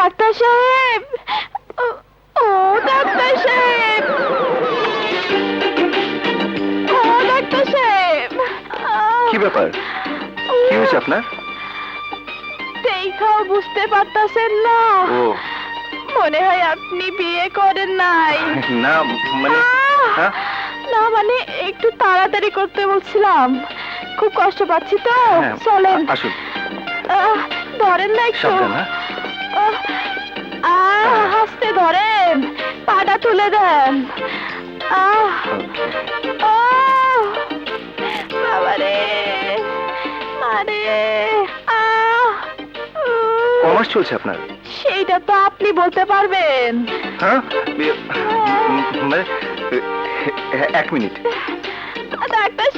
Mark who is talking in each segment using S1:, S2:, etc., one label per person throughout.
S1: Doctor সাহেব। ও, doctor সাহেব। ও doctor সাহেব।
S2: কি ব্যাপার? কি হয়েছে আপনার?
S1: দেখাও বুঝতে পারতাছেন না।
S2: ও।
S1: মনে হয় আপনি বিয়ে করেন নাই।
S2: না মানে হ্যাঁ?
S1: না মানে একটু তাড়াতাড়ি করতে বলছিলাম। খুব কষ্ট পাচ্ছি তো।
S2: হ্যাঁ,
S1: চলেন।
S2: আসুন।
S1: ধরেন না একটু। হাসতে ধরেন। পাটা তুলে দেন। বাবারে আরে
S2: কমার্স চলছে আপনার?
S1: সেইটা তো আপনি বলতে পারবেন।
S2: হ্যাঁ? মানে এক মিনিট।
S1: ডাক্তার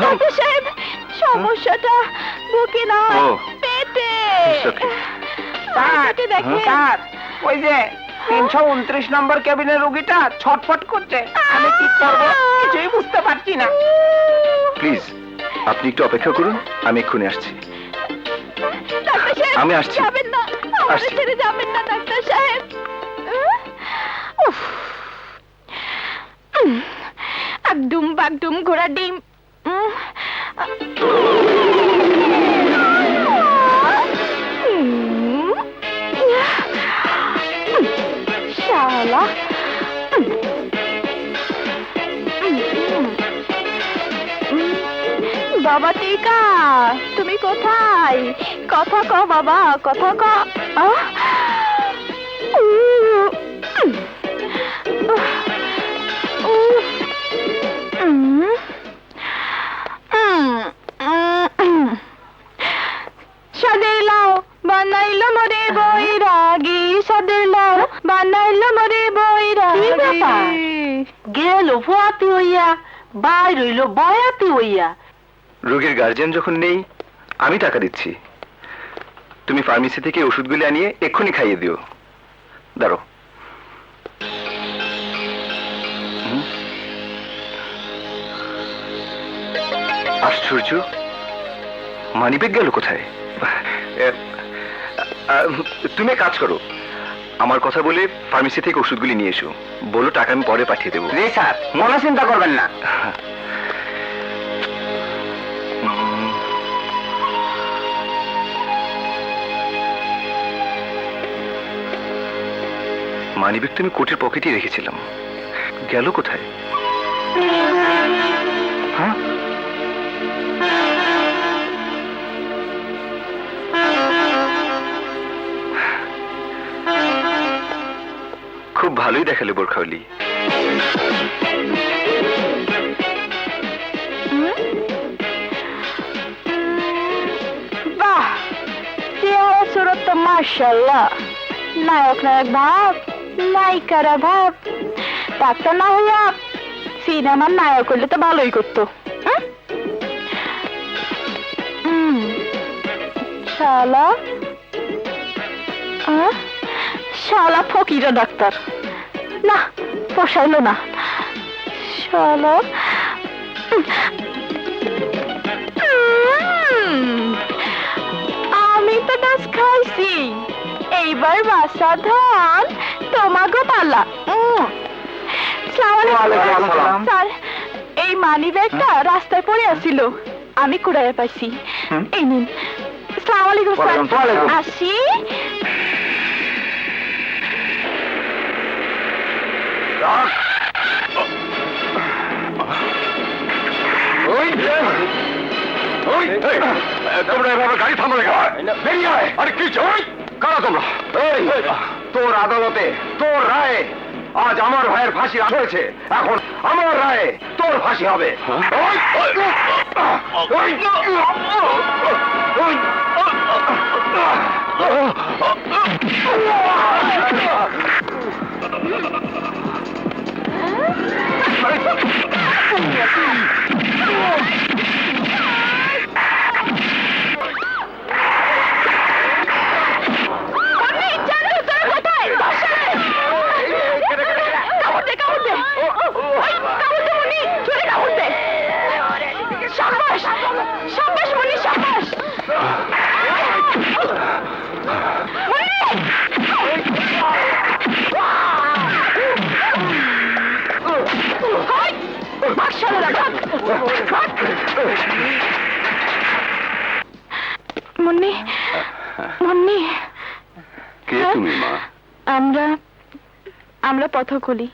S1: ডাক্তার সাহেব সমস্যাটা বুকে নয়
S2: ও।
S1: পেটে
S2: It's okay.
S1: পেটে দেখেন
S3: স্যার ওই যে তিনশো উনত্রিশ নম্বর কেবিনের রুগীটা ছটফট করছে আমি কি করব কিছুই বুঝতে পারছি না
S2: প্লিজ আপনি একটু অপেক্ষা করুন আমি এক্ষুনি আসছি
S1: ডাক্তার সাহেব
S2: আমি আসছি।
S1: যাবেন না আমাদের
S2: আসছি।
S1: ছেড়ে যাবেন না ডাক্তার সাহেব উফ। উম, একদম বাগডুম ঘোড়া ডিম শালা বাবা টিকা তুমি কোথায় কথা ক বাবা কথা ক! বানাইলো মরে বৈরাগী সাদের লাও বানাইলো মরে বৈরাগী।
S4: গেল ভুয়াতি হইয়া বাই রইল বয়াতি হইয়া।
S2: রোগীর গার্জিয়ান যখন নেই আমি টাকা দিচ্ছি। তুমি ফার্মেসি থেকে ওষুধগুলি আনিয়ে এক্ষুনি খাইয়ে দিও। দাঁড়ো। আশ্চর্য। মানিব্যাগ গেল কোথায়? তুমি এক কাজ করো। আমার কথা বলে ফার্মেসি থেকে ওষুধগুলি নিয়ে এসো। বলো টাকা আমি পরে পাঠিয়ে দেবো।
S3: জি স্যার। মনে চিন্তা করবেন না।
S2: মানিব্যাগ তুমি কোটের পকেটে রেখেছিলাম। গেল কোথায়? হ্যাঁ? ভালোই দেখালে
S1: মার্শাল্লাহ নায়ক নায়ক ভাব, নায়িকারা ভাব ডাক্তার না হইয়া সিনেমার নায়ক হইলে তো ভালোই করতো? হুম। শালা? শালা ফকিরা ডাক্তার না পোষাইলো না। উম, আমি তো ডাস খাইছি। এইবার বাসা ধান তোমাগো পালা। স্যার এই মানি ব্যাগটা রাস্তায় পড়ে আছিল আমি কুড়াইয়া পাইছি। এই নিন। আসসালামু আলাইকুম স্যার। আসি।
S2: তোমরা এভাবে গাড়ি থামালে বেরিয়ে আরে কি চাই কারা তোমরা তোর আদালতে তোর রায়ে আজ আমার ভাইয়ের ফাঁসি হয়েছে এখন আমার রায়ে তোর ফাঁসি হবে ওই! ওই! ওই!
S1: আপনি জানেন তোর কোথায় বসে কামড় দে কামড় দে ওই, কামড় দে উনি
S2: তুমি মা।
S1: আমরা আমরা পথকলি।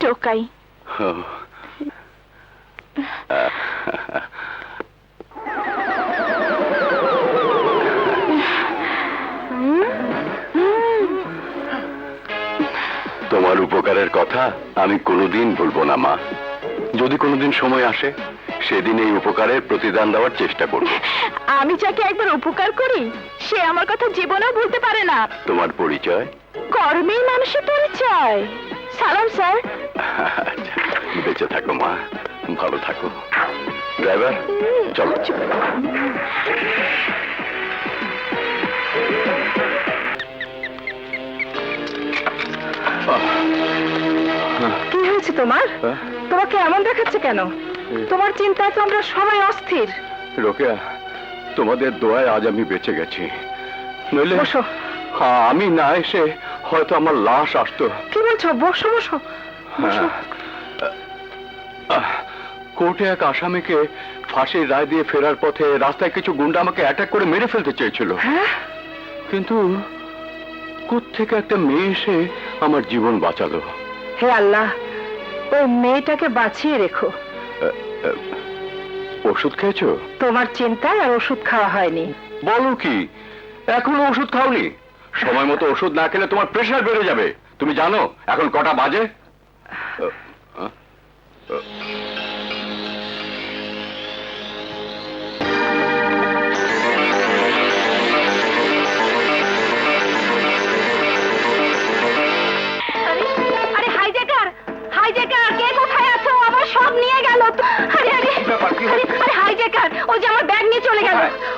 S1: টোকাই।
S2: তোমার উপকারের কথা আমি কোনোদিন ভুলবো না মা। যদি কোনোদিন সময় আসে সেদিন এই উপকারের প্রতিদান দেওয়ার চেষ্টা করব।
S1: আমি যাকে একবার উপকার করি সে আমার কথা জীবনেও ভুলতে পারে না।
S2: তোমার পরিচয়?
S1: কর্মেই মানুষের পরিচয়। সালাম স্যার।
S2: আচ্ছা, বেঁচে থাকো মা। ভালো থাকো। ড্রাইভার চলো।
S1: কি হয়েছে তোমার?
S2: হ্যাঁ?
S1: তোমাকে এমন দেখাচ্ছে কেন? তোমার চিন্তায় তো আমরা সবাই অস্থির।
S2: রোকেয়া তোমাদের দোয়ায় আজ আমি বেঁচে গেছি। নইলে
S1: বসো।
S2: আমি না এসে হয়তো আমার লাশ আসতো।
S1: কি বলছো? বসো বসো।
S2: হ্যাঁ। কোর্টে এক আসামিকে ফাঁসির রায় দিয়ে ফেরার পথে রাস্তায় কিছু গুন্ডা আমাকে অ্যাটাক করে মেরে ফেলতে চেয়েছিল।
S1: হ্যাঁ?
S2: কিন্তু থেকে একটা মেয়ে এসে আমার জীবন বাঁচালো।
S1: হে আল্লাহ ওই মেয়েটাকে বাঁচিয়ে রেখো।
S2: ওষুধ খেয়েছো?
S1: তোমার চিন্তায় আর ওষুধ খাওয়া হয়নি।
S2: বলো কি এখনও ওষুধ খাওনি? সময় মতো ওষুধ না খেলে তোমার প্রেশার বেড়ে যাবে। তুমি জানো এখন কটা বাজে? আহ, আহ, আহ।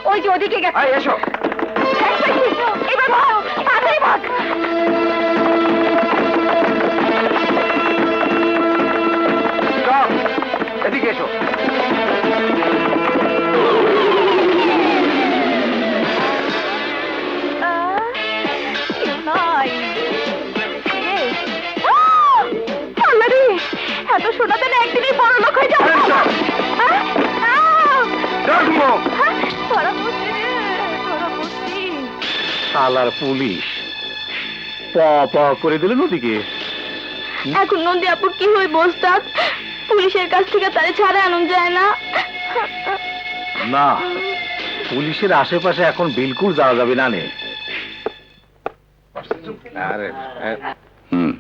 S1: ওই যে ওদিকে গেছে।
S2: এসো।
S1: এবার ভাগ তাড়াতাড়ি ভাগ
S2: এদিকে এসো।
S1: এত সোনাতে না একদিনই বড়
S5: শালার পুলিশ। প প করে দিলেন ওদিকে
S1: এখন নন্দী আপুর কি হয়ে পুলিশের কাছ থেকে তারে ছাড়া আনন্দ যায় না।
S5: না পুলিশের আশেপাশে এখন বিলকুল যাওয়া যাবে না নে। আরে
S2: হুম।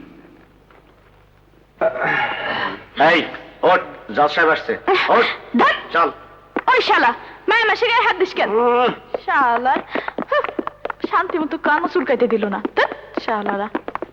S5: এই ওট জজ সাহেব আসছে। ওট চল।
S1: ওই শালা মায়ের মাসে গায়ে হাত দিস কেন? শালা। শান্তি মতো কানও চুলকাইতে দিল না। শালারা।